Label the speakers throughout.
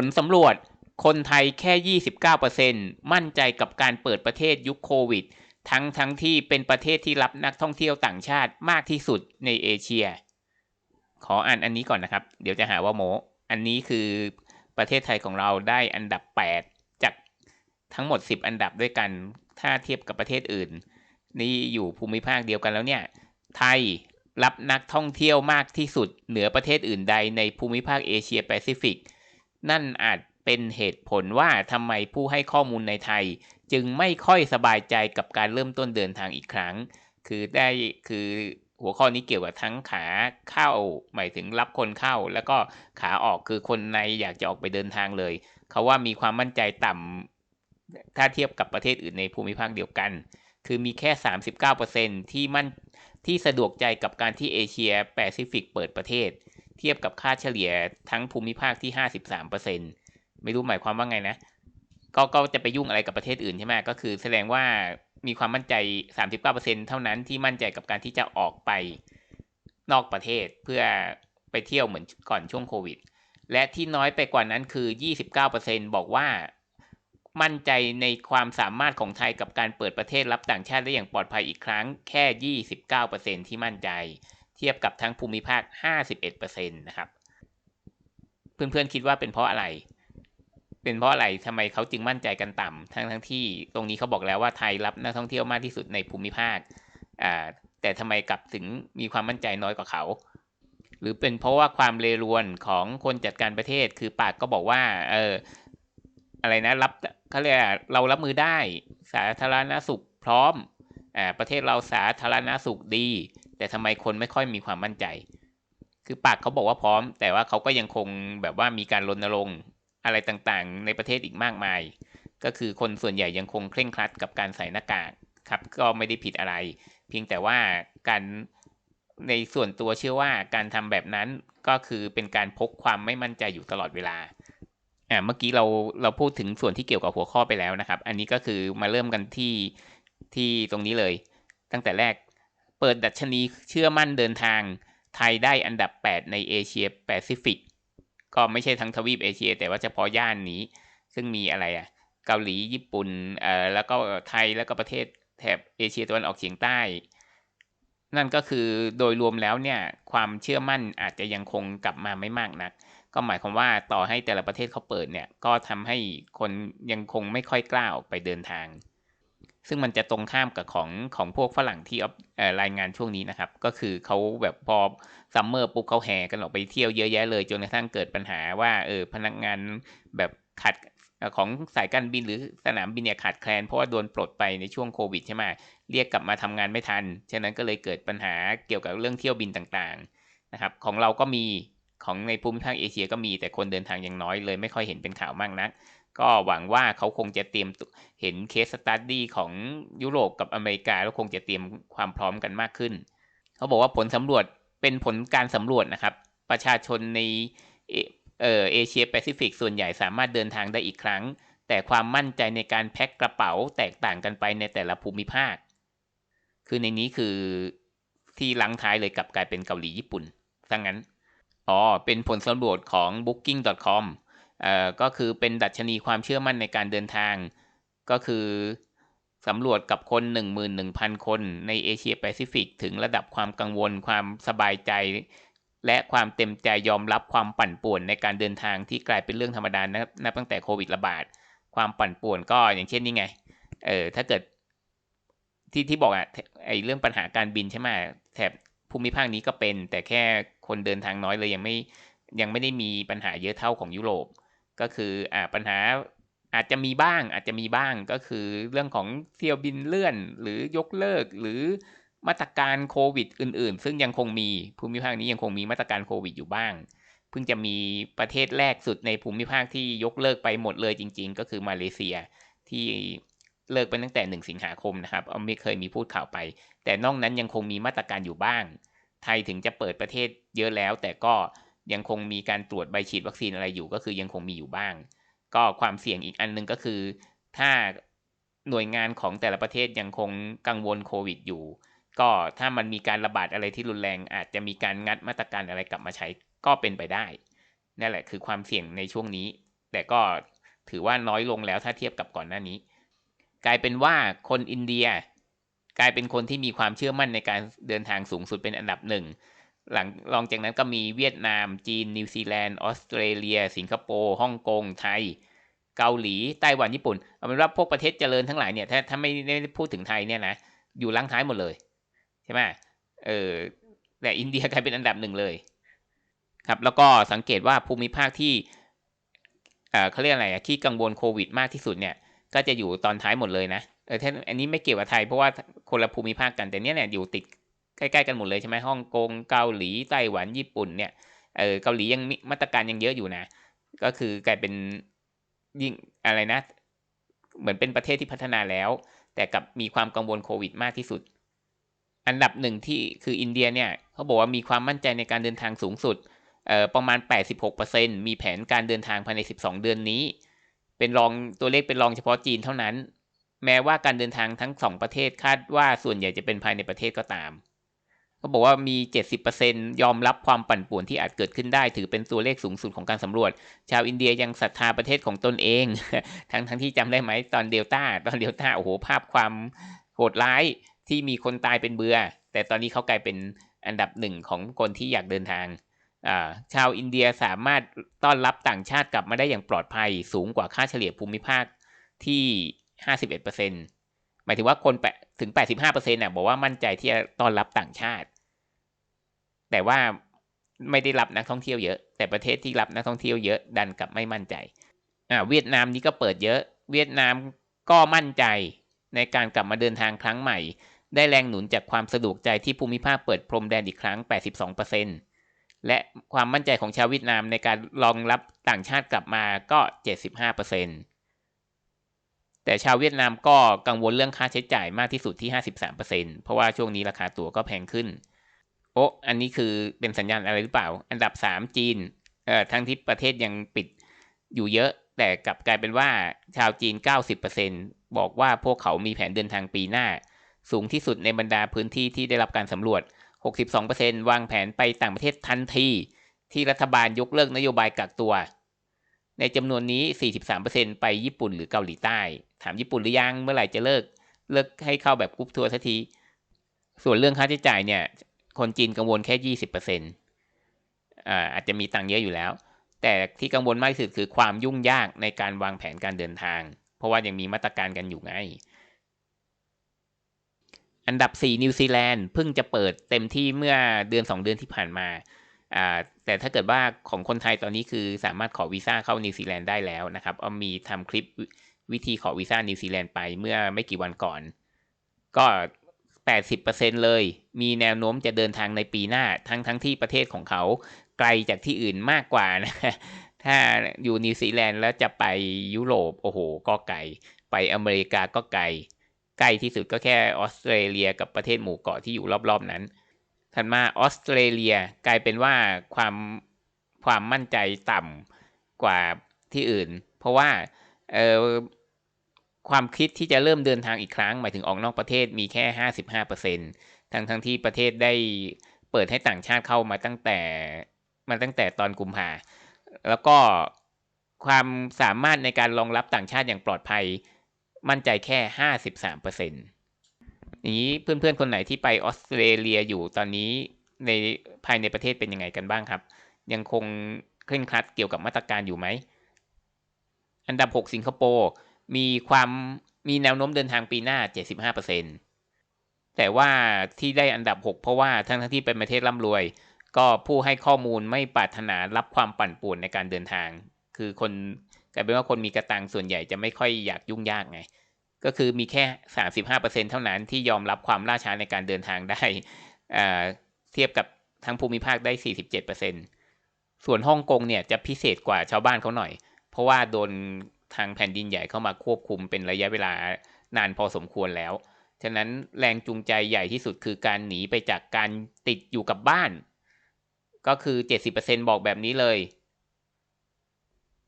Speaker 1: ผลสำรวจคนไทยแค่ 29%มั่นใจกับการเปิดประเทศยุคโควิด ทั้งทั้งที่เป็นประเทศที่รับนักท่องเที่ยวต่างชาติมากที่สุดในเอเชีย ขออ่านอันนี้ก่อนนะครับ เดี๋ยวจะหาว่าโมอันนี้คือประเทศไทยของเราได้อันดับ 8 จากทั้งหมด 10 อันดับด้วยกัน ถ้าเทียบกับประเทศอื่น นี่อยู่ภูมิภาคเดียวกันแล้วเนี่ย ไทยรับนักท่องเที่ยวมากที่สุดเหนือประเทศอื่นใดในภูมิภาคเอเชียแปซิฟิก นั่นอาจเป็นเหตุผลว่าทำไมผู้ให้ข้อมูลในไทย จึงไม่ค่อยสบายใจกับการเริ่มต้นเดินทางอีกครั้ง คือได้คือหัวข้อนี้เกี่ยวกับทั้งขาเข้าหมายถึงรับคนเข้า แล้วก็ขาออกคือคนในอยากจะออกไปเดินทางเลย เขาว่ามีความมั่นใจต่ำถ้าเทียบกับประเทศอื่นในภูมิภาคเดียวกัน คือมีแค่ 39%ที่มั่นที่สะดวกใจกับการที่เอเชียแปซิฟิกเปิดประเทศ เทียบกับค่าเฉลี่ยทั้งภูมิภาคที่ 53%ไม่รู้หมายความว่าไงนะ ก็ก็จะไปยุ่งอะไรกับประเทศอื่นใช่ไหมก็คือแสดงว่ามีความมั่นใจ 39%เท่านั้นที่มั่นใจกับการที่จะออกไปนอกประเทศเพื่อไปเที่ยวเหมือนก่อนช่วงโควิด และที่น้อยไปกว่านั้นคือ 29%บอกว่ามั่นใจในความสามารถของไทยกับการเปิดประเทศรับต่างชาติได้อย่างปลอดภัยอีกครั้ง แค่ 29%ที่มั่นใจ เทียบกับทั้งภูมิภาค 51%นะครับ เพื่อนๆคิดว่าเป็นเพราะอะไร เป็นเพราะอะไรทำไมเขาจึงมั่นใจกันต่ำทั้งทั้งที่ตรงนี้เขาบอกแล้วว่าไทยรับนักท่องเที่ยวมากที่สุดในภูมิภาค แต่ทำไมกลับถึงมีความมั่นใจน้อยกว่าเขา หรือเป็นเพราะว่าความเลรวนของคนจัดการประเทศ คือปากก็บอกว่า เออ อะไรนะ รับเขาเรียกเรารับมือได้ สาธารณสุขพร้อม อ่า ประเทศเราสาธารณสุขดี แต่ทำไมคนไม่ค่อยมีความมั่นใจ คือปากเขาบอกว่าพร้อม แต่ว่าเขาก็ยังคงแบบว่ามีการรณรงค์อะไรต่างๆ ในประเทศอีกมากมาย ก็คือคนส่วนใหญ่ยังคงเคร่งครัดกับการใส่หน้ากากครับ ก็ไม่ได้ผิดอะไร เพียงแต่ว่าการในส่วนตัวเชื่อว่าการทำแบบนั้นก็คือเป็นการพกความไม่มั่นใจอยู่ตลอดเวลาอ่าเมื่อกี้เราเราพูดถึงส่วนที่เกี่ยวกับหัวข้อไปแล้วนะครับ อันนี้ก็คือมาเริ่มกันที่ที่ตรงนี้เลย ตั้งแต่แรก เปิดดัชนีเชื่อมั่นเดินทาง ไทยได้อันดับ 8 ในเอเชียแปซิฟิก ก็ไม่ใช่ทั้งทวีปเอเชีย แต่ว่าเฉพาะย่านนี้ ซึ่งมีอะไรอะ เกาหลีญี่ปุ่นเอ่อแล้วก็ไทยแล้วก็ประเทศแถบเอเชียตะวันออกเฉียงใต้ นั่นก็คือโดยรวมแล้วเนี่ยความเชื่อมั่นอาจจะยังคงกลับมาไม่มากนัก ก็หมายความว่าต่อให้แต่ละประเทศเขาเปิดเนี่ยก็ทำให้คนยังคงไม่ค่อยกล้าออกไปเดินทาง ซึ่งมันจะตรงข้ามกับของของพวกฝรั่งที่รายงานช่วงนี้นะครับ ก็คือเขาแบบพอซัมเมอร์ปุ๊บเขาแห่กันออกไปเที่ยวเยอะแยะเลยจนกระทั่งเกิดปัญหาว่าเออพนักงานแบบขาดของสายการบินหรือสนามบินเนี่ยขาดแคลนเพราะว่าโดนปลดไปในช่วงโควิดใช่ไหมเรียกกลับมาทำงานไม่ทัน ฉะนั้นก็เลยเกิดปัญหาเกี่ยวกับเรื่องเที่ยวบินต่างๆนะครับ ของเราก็มีของในภูมิภาคเอเชียก็มีแต่คนเดินทางยังน้อยเลยไม่ค่อยเห็นเป็นข่าวมากนัก ก็หวังว่าเขาคงจะเตรียมเห็นเคสสตัดดี้ของยุโรปกับอเมริกา แล้วคงจะเตรียมความพร้อมกันมากขึ้น เขาบอกว่าผลสำรวจเป็นผลการสำรวจนะครับ ประชาชนในเออเอเชียแปซิฟิกส่วนใหญ่สามารถเดินทางได้อีกครั้ง แต่ความมั่นใจในการแพ็คกระเป๋าแตกต่างกันไปในแต่ละภูมิภาค คือในนี้คือที่ลังท้ายเลยกลับกลายเป็นเกาหลีญี่ปุ่นซังงั้น อ๋อ เป็นผลสำรวจของ booking.com ก็คือเป็นดัชนีความเชื่อมั่นในการเดินทาง ก็คือสำรวจกับคน 11,000 คนในเอเชียแปซิฟิก ถึงระดับความกังวล ความสบายใจ และความเต็มใจยอมรับความปั่นป่วนในการเดินทางที่กลายเป็นเรื่องธรรมดานับตั้งแต่โควิดระบาด ความปั่นป่วนก็อย่างเช่นนี่ไง เออถ้าเกิดที่ที่บอกอะไอเรื่องปัญหาการบินใช่ไหมแถบภูมิภาคนี้ก็เป็น แต่แค่คนเดินทางน้อยเลยยังไม่ยังไม่ได้มีปัญหาเยอะเท่าของยุโรป ก็คืออ่าปัญหาอาจจะมีบ้างอาจจะมีบ้างก็คือเรื่องของเที่ยวบินเลื่อน หรือยกเลิกหรือมาตรการโควิดอื่น ๆ ซึ่งยังคงมีภูมิภาคนี้ยังคงมีมาตรการโควิดอยู่บ้าง เพิ่งจะมีประเทศแรกสุดในภูมิภาคที่ยกเลิกไปหมดเลยจริง ๆ ก็คือมาเลเซียที่เลิกไปตั้งแต่หนึ่งสิงหาคมนะครับไม่เคยมีพูดข่าวไป แต่นอกนั้นยังคงมีมาตรการอยู่บ้าง ไทยถึงจะเปิดประเทศเยอะแล้ว แต่ก็ ยังคงมีการตรวจใบฉีดวัคซีนอะไรอยู่ก็คือยังคงมีอยู่บ้าง ก็ความเสี่ยงอีกอันนึงก็คือ ถ้าหน่วยงานของแต่ละประเทศยังคงกังวลโควิดอยู่ ก็ถ้ามันมีการระบาดอะไรที่รุนแรง อาจจะมีการงัดมาตรการอะไรกลับมาใช้ก็เป็นไปได้นั่นแหละคือความเสี่ยงในช่วงนี้ แต่ก็ถือว่าน้อยลงแล้วถ้าเทียบกับก่อนหน้านี้ กลายเป็นว่าคนอินเดีย กลายเป็นคนที่มีความเชื่อมั่นในการเดินทางสูงสุดเป็นอันดับหนึ่ง หลังรองจากนั้นก็มีเวียดนาม จีน นิวซีแลนด์ ออสเตรเลีย สิงคโปร์ ฮ่องกง ไทย เกาหลี ไต้หวัน ญี่ปุ่น เอาเป็นว่าพวกประเทศเจริญทั้งหลายเนี่ย ถ้าถ้าไม่ได้พูดถึงไทยเนี่ยนะ อยู่ลังท้ายหมดเลย ใช่ไหมเออ แต่อินเดียกลายเป็นอันดับหนึ่งเลย ครับ แล้วก็สังเกตว่าภูมิภาคที่เขาเรียกอะไรที่กังวลโควิดมากที่สุดเนี่ย ก็จะอยู่ตอนท้ายหมดเลยนะ เอออันนี้ไม่เกี่ยวกับไทยเพราะว่าคนละภูมิภาคกัน แต่เนี้ยเนี่ยอยู่ติด ใกล้ๆกันหมดเลยใช่ไหมฮ่องกงเกาหลีไต้หวันญี่ปุ่นเนี่ยเออเกาหลียังมาตรการยังเยอะอยู่นะ ก็คือกลายเป็นยิ่งอะไรนะ เหมือนเป็นประเทศที่พัฒนาแล้ว แต่กับมีความกังวลโควิดมากที่สุด อันดับหนึ่งที่คืออินเดียเนี่ยเขาบอกว่ามีความมั่นใจในการเดินทางสูงสุดเอ่อประมาณ 86%มีแผนการเดินทางภายใน 12 เดือนนี้ เป็นรองตัวเลขเป็นรองเฉพาะจีนเท่านั้น แม้ว่าการเดินทางทั้งสองประเทศคาดว่าส่วนใหญ่จะเป็นภายในประเทศก็ตาม เขาบอกว่ามี 70%ยอมรับความปั่นป่วนที่อาจเกิดขึ้นได้ ถือเป็นตัวเลขสูงสุดของการสำรวจ ชาวอินเดียยังศรัทธาประเทศของตนเอง ทั้งทั้งที่จำได้ไหมตอนเดลต้า ตอนเดลต้าโอ้โหภาพความโหดร้ายที่มีคนตายเป็นเบือ แต่ตอนนี้เขากลายเป็นอันดับหนึ่งของคนที่อยากเดินทางชาวอินเดียสามารถต้อนรับต่างชาติกลับมาได้อย่างปลอดภัยสูงกว่าค่าเฉลี่ยภูมิภาคที่ 51%หมายถึงว่าคนถึง 85%น่ะบอกว่ามั่นใจที่จะต้อนรับต่างชาติ แต่ว่าไม่ได้รับนักท่องเที่ยวเยอะ แต่ประเทศที่รับนักท่องเที่ยวเยอะดันกับไม่มั่นใจอ่าเวียดนามนี้ก็เปิดเยอะ เวียดนามก็มั่นใจในการกลับมาเดินทางครั้งใหม่ ได้แรงหนุนจากความสะดวกใจที่ภูมิภาคเปิดพรมแดนอีกครั้ง 82%และความมั่นใจของชาวเวียดนามในการรองรับต่างชาติกลับมาก็ 75%แต่ชาวเวียดนามก็กังวลเรื่องค่าใช้จ่ายมากที่สุดที่ 53%เพราะว่าช่วงนี้ราคาตั๋วก็แพงขึ้น โอ้อันนี้คือเป็นสัญญาณอะไรหรือเปล่า อันดับสามจีนเอ่อทั้งที่ประเทศยังปิดอยู่เยอะ แต่กลับกลายเป็นว่าชาวจีน 90%บอกว่าพวกเขามีแผนเดินทางปีหน้า สูงที่สุดในบรรดาพื้นที่ที่ได้รับการสำรวจ 62%วางแผนไปต่างประเทศทันที ที่รัฐบาลยกเลิกนโยบายกักตัว ในจำนวนนี้ 43%ไปญี่ปุ่นหรือเกาหลีใต้ ถามญี่ปุ่นหรือยังเมื่อไหร่จะเลิก เลิกให้เข้าแบบกรุ๊ปทัวร์สักที ส่วนเรื่องค่าใช้จ่ายเนี่ย คนจีนกังวลแค่ยี่สิบเปอร์เซ็นต์อ่าอาจจะมีตังค์เยอะอยู่แล้ว แต่ที่กังวลมากที่สุดคือความยุ่งยากในการวางแผนการเดินทาง เพราะว่ายังมีมาตรการกันอยู่ไง อันดับ 4 นิวซีแลนด์เพิ่งจะเปิดเต็มที่เมื่อเดือน 2 เดือนที่ผ่านมาอ่าแต่ถ้าเกิดว่าของคนไทยตอนนี้คือสามารถขอวีซ่าเข้านิวซีแลนด์ได้แล้วนะครับเอามีทำคลิปวิธีขอวีซ่านิวซีแลนด์ไปเมื่อไม่กี่วันก่อน ก็ 80%เลย มีแนวโน้มจะเดินทางในปีหน้า ทั้งทั้งที่ประเทศของเขาไกลจากที่อื่นมากกว่านะ ถ้าอยู่นิวซีแลนด์แล้วจะไปยุโรป โอ้โห ก็ไกล ไปอเมริกาก็ไกล ใกล้ที่สุดก็แค่ออสเตรเลียกับประเทศหมู่เกาะที่อยู่รอบๆนั้น ถัดมาออสเตรเลียกลายเป็นว่าความความมั่นใจต่ำกว่าที่อื่น เพราะว่าเออ ความคิดที่จะเริ่มเดินทางอีกครั้ง หมายถึงออกนอกประเทศมีแค่ห้าสิบห้าเปอร์เซ็นทั้งทั้งที่ประเทศได้เปิดให้ต่างชาติเข้ามาตั้งแต่มาตั้งแต่ตอนกุมภาแล้วก็ความสามารถในการรองรับต่างชาติอย่างปลอดภัย มั่นใจแค่ห้าสิบสามเปอร์เซ็นต์นี้เพื่อนๆ คนไหนที่ไปออสเตรเลียอยู่ตอนนี้ในภายในประเทศเป็นยังไงกันบ้างครับ ยังคงเคร่งครัดเกี่ยวกับมาตรการอยู่ไหม อันดับ 6 สิงคโปร์ มีความมีแนวโน้มเดินทางปีหน้า 75%แต่ว่าที่ได้อันดับ 6 เพราะว่าทั้งทั้งที่เป็นประเทศร่ำรวย ก็ผู้ให้ข้อมูลไม่ปรารถนารับความปั่นป่วนในการเดินทาง คือคนกลายเป็นว่าคนมีกระตังส่วนใหญ่จะไม่ค่อยอยากยุ่งยากไง ก็คือมีแค่ 35%เท่านั้นที่ยอมรับความล่าช้าในการเดินทางได้เทียบกับทั้งภูมิภาคได้ 47%ส่วนฮ่องกงเนี่ยจะพิเศษกว่าชาวบ้านเขาหน่อย เพราะว่าโดน ทางแผ่นดินใหญ่เข้ามาควบคุมเป็นระยะเวลานานพอสมควรแล้ว ฉะนั้นแรงจูงใจใหญ่ที่สุดคือการหนีไปจากการติดอยู่กับบ้าน ก็คือเจ็ดสิบเปอร์เซ็นบอกแบบนี้เลย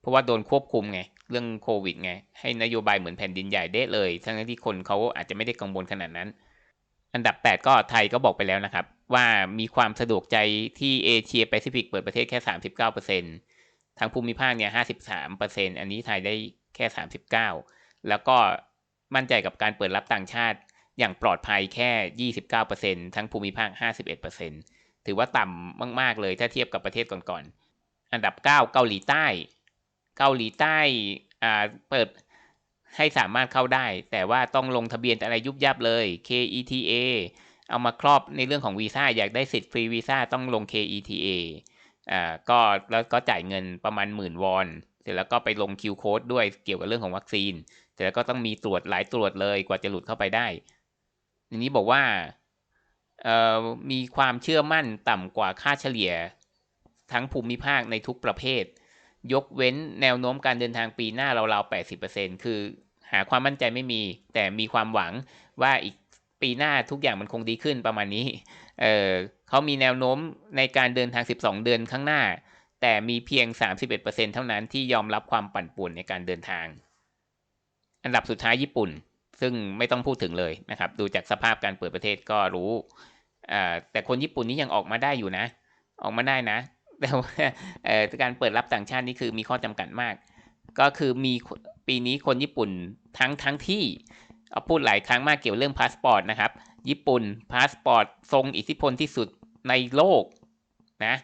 Speaker 1: เพราะว่าโดนควบคุมไง เรื่องโควิดไง ให้นโยบายเหมือนแผ่นดินใหญ่ได้เลย ทั้งที่คนเขาอาจจะไม่ได้กังวลขนาดนั้น อันดับ 8 ก็ไทยก็บอกไปแล้วนะครับ ว่ามีความสะดวกใจที่เอเชียแปซิฟิกเปิดประเทศแค่ 39%เทั้งภูมิภาคเนี่ยห้าสิบสามเปอร์เซ็นอันนี้ไทยได้แค่สามสิบเก้าแล้วก็มั่นใจกับการเปิดรับต่างชาติอย่างปลอดภัยแค่ยี่สิบเก้าเปอร์เซ็นทั้งภูมิภาคห้าสิบเอ็ดเปอร์เซ็นถือว่าต่ำมาก ๆ เลยถ้าเทียบกับประเทศก่อนๆ อันดับเก้าเกาหลีใต้ เกาหลีใต้อ่าเปิดให้สามารถเข้าได้ แต่ว่าต้องลงทะเบียนอะไรยุบยับเลย KETA เอามาครอบในเรื่องของวีซ่าอยากได้สิทธิ์ฟรีวีซ่าต้องลง KETA อ่าก็แล้วก็จ่ายเงินประมาณหมื่นวอนเสร็จแล้วก็ไปลงคิวโค้ดด้วยเกี่ยวกับเรื่องของวัคซีนเสร็จแล้วก็ต้องมีตรวจหลายตรวจเลยกว่าจะหลุดเข้าไปได้ทีนี้บอกว่าเอ่อมีความเชื่อมั่นต่ำกว่าค่าเฉลี่ย ทั้งภูมิภาคในทุกประเภท ยกเว้นแนวโน้มการเดินทางปีหน้าราวๆ80%คือหาความมั่นใจไม่มี แต่มีความหวังว่าอีกปีหน้าทุกอย่างมันคงดีขึ้นประมาณนี้ เออเขามีแนวโน้มในการเดินทาง 12 เดือนข้างหน้า แต่มีเพียง 31%เท่านั้นที่ยอมรับความปั่นป่วนในการเดินทาง อันดับสุดท้ายญี่ปุ่น ซึ่งไม่ต้องพูดถึงเลยนะครับ ดูจากสภาพการเปิดประเทศก็รู้ แต่คนญี่ปุ่นนี่ยังออกมาได้อยู่นะ ออกมาได้นะ แต่ว่าการเปิดรับต่างชาตินี่คือมีข้อจำกัดมาก ก็คือมีปีนี้คนญี่ปุ่นทั้งทั้งที่เอาพูดหลายครั้งมากเกี่ยวเรื่องพาสปอร์ตนะครับ ญี่ปุ่นพาสปอร์ตทรงอิทธิพลที่สุดในโลกนะ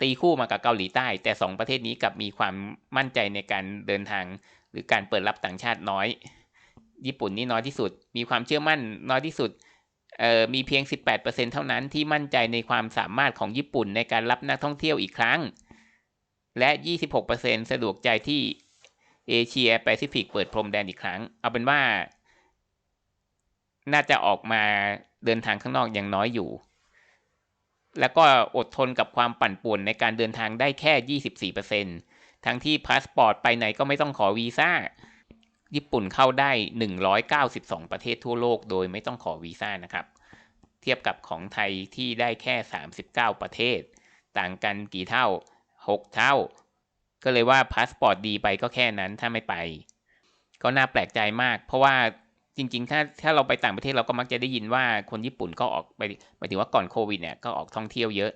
Speaker 1: ตีคู่มากับเกาหลีใต้ แต่สองประเทศนี้กลับมีความมั่นใจในการเดินทาง หรือการเปิดรับต่างชาติน้อย ญี่ปุ่นนี่น้อยที่สุด มีความเชื่อมั่นน้อยที่สุดมีเพียง 18%เท่านั้นที่มั่นใจในความสามารถของญี่ปุ่นในการรับนักท่องเที่ยวอีกครั้ง และ 26%สะดวกใจที่เอเชียแปซิฟิกเปิดพรมแดนอีกครั้ง เอาเป็นว่า น่าจะออกมาเดินทางข้างนอกยังน้อยอยู่ แล้วก็อดทนกับความปั่นป่วนในการเดินทางได้แค่ 24%ทั้งที่พาสปอร์ตไปไหนก็ไม่ต้องขอวีซ่า ญี่ปุ่นเข้าได้ 192 ประเทศทั่วโลกโดยไม่ต้องขอวีซ่านะครับ เทียบกับของไทยที่ได้แค่ 39 ประเทศ ต่างกันกี่เท่า 6 เท่า ก็เลยว่าพาสปอร์ตดีไปก็แค่นั้นถ้าไม่ไป ก็น่าแปลกใจมาก เพราะว่า จริง ๆ ถ้าถ้าเราไปต่างประเทศเราก็มักจะได้ยินว่าคนญี่ปุ่นก็ออกไปหมายถึงว่าก่อนโควิดเนี่ยก็ออกท่องเที่ยวเยอะ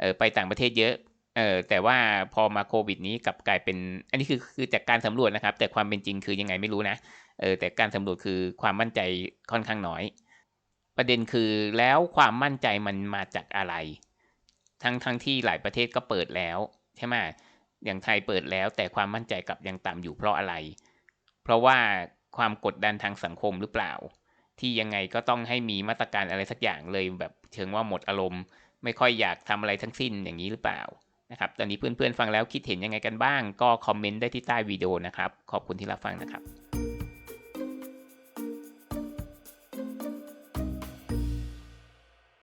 Speaker 1: เออไปต่างประเทศเยอะเออแต่ว่าพอมาโควิดนี้กลับกลายเป็น อันนี้คือคือจากการสำรวจนะครับ แต่ความเป็นจริงคือยังไงไม่รู้นะเออแต่การสำรวจคือความมั่นใจค่อนข้างน้อย ประเด็นคือแล้วความมั่นใจมันมาจากอะไร ทั้งทั้งที่หลายประเทศก็เปิดแล้วใช่ไหมอย่างไทยเปิดแล้วแต่ความมั่นใจกลับยังต่ำอยู่เพราะอะไร เพราะว่า ความกดดันทางสังคมหรือเปล่า ที่ยังไงก็ต้องให้มีมาตรการอะไรสักอย่างเลยแบบเชิงว่าหมดอารมณ์ ไม่ค่อยอยากทำอะไรทั้งสิ้นอย่างนี้หรือเปล่านะครับตอนนี้เพื่อนๆฟังแล้วคิดเห็นยังไงกันบ้าง ก็คอมเมนต์ได้ที่ใต้วิดีโอนะครับ ขอบคุณที่รับฟังนะครับ